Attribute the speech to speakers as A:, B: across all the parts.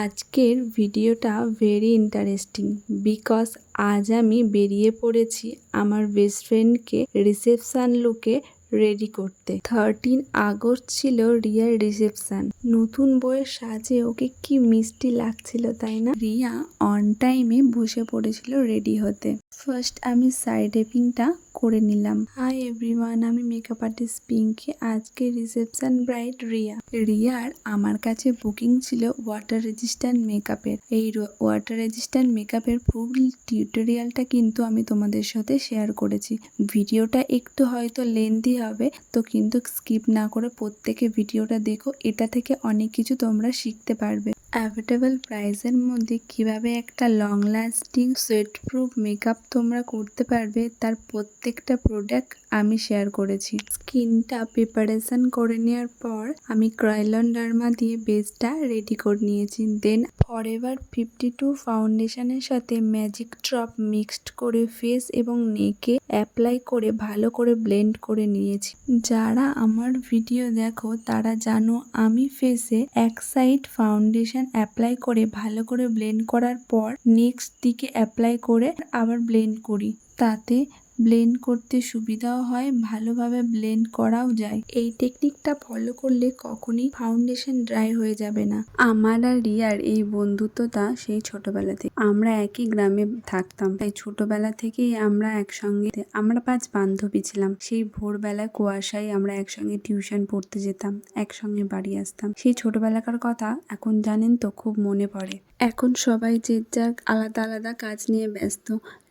A: আজকের ভিডিওটা very interesting because আজ আমি বেরিয়ে পড়েছি আমার বেস্ট ফ্রেন্ডকে রিসেপশান লুকে রেডি করতে। থার্টিন আগস্ট ছিল রিয়ার রিসেপশান নতুন বইয়ের সাজে ওকে কি মিষ্টি লাগছিল, তাই না? রিয়া অন টাইমে বসে পড়েছিল রেডি হতে। ফার্স্ট আমি সাইড এপিংটা করে নিলাম। হাই এভরিওয়ান আমি মেকআপ আর্টিস্ট পিঙ্কি আজকে রিসেপশন ব্রাইড রিয়া। রিয়ার আমার কাছে বুকিং ছিল ওয়াটার রেজিস্ট্যান্ট মেকআপের এই ওয়াটার রেজিস্ট্যান্ট মেকআপের ফুল টিউটোরিয়ালটা কিন্তু আমি তোমাদের সাথে শেয়ার করেছি। ভিডিওটা একটু হয়তো লেন্দি হবে, তো কিন্তু স্কিপ না করে প্রত্যেকে ভিডিওটা দেখো। এটা থেকে অনেক কিছু তোমরা শিখতে পারবে। অ্যাফোর্ডেবল প্রাইসের মধ্যে কীভাবে একটা long lasting sweat proof makeup তোমরা করতে পারবে, তার প্রত্যেকটা প্রোডাক্ট আমি শেয়ার করেছি। স্কিনটা প্রিপারেশন করে নেওয়ার পর আমি ক্রাইলন ডার্মা দিয়ে বেসটা রেডি করে নিয়েছি। দেন ফরএভার ফিফটি টু ফাউন্ডেশনের সাথে ম্যাজিক ড্রপ মিক্সড করে ফেস এবং নেকে অ্যাপ্লাই করে ভালো করে ব্লেন্ড করে নিয়েছি। যারা আমার ভিডিও দেখো, তারা জানো আমি ফেসে এক সাইড ফাউন্ডেশন অ্যাপ্লাই করে ভালো করে ব্লেন্ড করার পর নেক্সট দিকে অ্যাপ্লাই করে আবার ব্লেন্ড করি। তাতে ব্লেন্ড করতে সুবিধাও হয়, ভালোভাবে ব্লেন্ড করাও যায়। এই টেকনিকটা ফলো করলে কখনই ফাউন্ডেশন ড্রাই হয়ে যাবে না। আমার আর রিয়ার এই বন্ধুত্বটা সেই ছোটবেলা থেকে। আমরা একই গ্রামে থাকতাম। তাই ছোটবেলা থেকেই আমরা একসঙ্গে আমরা পাঁচ বান্ধবী ছিলাম। সেই ভোরবেলা কুয়াশায় আমরা একসঙ্গে টিউশন পড়তে যেতাম, একসঙ্গে বাড়ি আসতাম। সেই ছোটবেলাকার কথা এখন জানেন তো, খুব মনে পড়ে। এখন সবাই যে যার আলাদা আলাদা কাজ নিয়ে ব্যস্ত,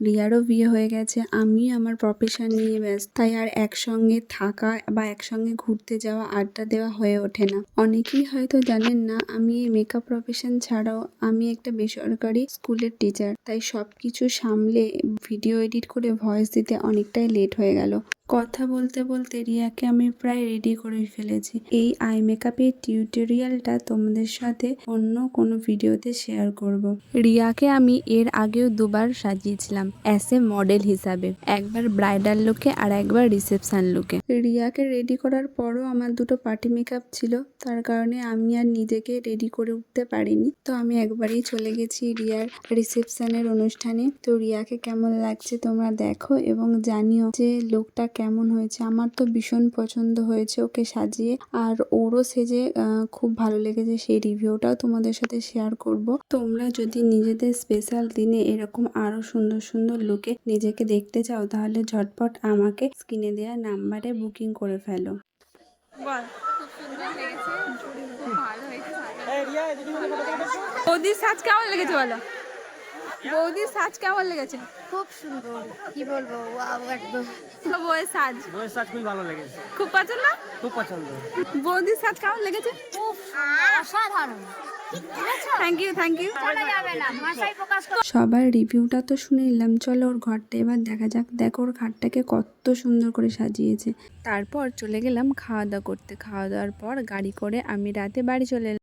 A: রিয়ারও বিয়ে হয়ে গেছে আমি আমার প্রফেশন নিয়ে ব্যস্ত তাই আর একসঙ্গে থাকা বা একসঙ্গে ঘুরতে যাওয়া, আড্ডা দেওয়া হয়ে ওঠে না। অনেকেই হয়তো জানেন না, আমি এই মেকআপ প্রফেশন ছাড়াও আমি একটা বেসরকারি স্কুলের টিচার তাই সব কিছু সামলে ভিডিও এডিট করে ভয়েস দিতে অনেকটাই লেট হয়ে গেল। কথা বলতে বলতে রিয়াকে আমি প্রায় রেডি করে ফেলেছি। এই আই মেকআপের টিউটোরিয়ালটা তোমাদের সাথে অন্য কোনো ভিডিওতে শেয়ার করব। রিয়াকে আমি এর আগেও দুবার সাজিয়েছিলাম অ্যাস এ মডেল হিসাবে, একবার ব্রাইডাল লুকে আর একবার রিসেপশন লুকে রিয়াকে রেডি করার পরও আমার দুটো পার্টি মেকআপ ছিল, তার কারণে আমি আর নিজেকে রেডি করে উঠতে পারিনি। তো আমি একবারই চলে গেছি রিয়ার রিসেপশনের অনুষ্ঠানে। তো রিয়াকে কেমন লাগছে তোমরা দেখো এবং জানিও যে লোকটা কেমন হয়েছে? আমার তো ভীষণ পছন্দ হয়েছে ওকে সাজিয়ে। আর ওরও সেজে খুব ভালো লেগেছে সেই রিভিউটাও তোমাদের সাথে শেয়ার করব। তোমরা যদি নিজেদের স্পেশাল দিনে এরকম আরও সুন্দর সুন্দর লুকে নিজেকে দেখতে চাও তাহলে ঝটপট আমাকে স্ক্রিনে দেওয়া নাম্বারে বুকিং করে ফেলো।
B: বৌদির সাজ কেমন লেগেছে বলো? বৌদির সাজ কেমন লেগেছে?
C: খুব সুন্দর কি বলব ওয়াও একদম।
B: বউয়ের সাজ?
D: বইয়ের সাজ খুবই ভালো লেগেছে।
B: খুব পছন্দ?
D: খুব পছন্দ।
B: বৌদির সাজ কেমন লেগেছে?
C: অসাধারণ।
B: থ্যাংক ইউ থ্যাংক ইউ
A: সবার রিভিউটা তো শুনে নিলাম চলো ওর ঘরটা এবার দেখা যাক। দেখো ওর ঘরটাকে কত সুন্দর করে সাজিয়েছে। তারপর চলে গেলাম খাওয়া দাওয়া করতে। খাওয়া দাওয়ার পর গাড়ি করে আমি রাতে বাড়ি চলে এলাম।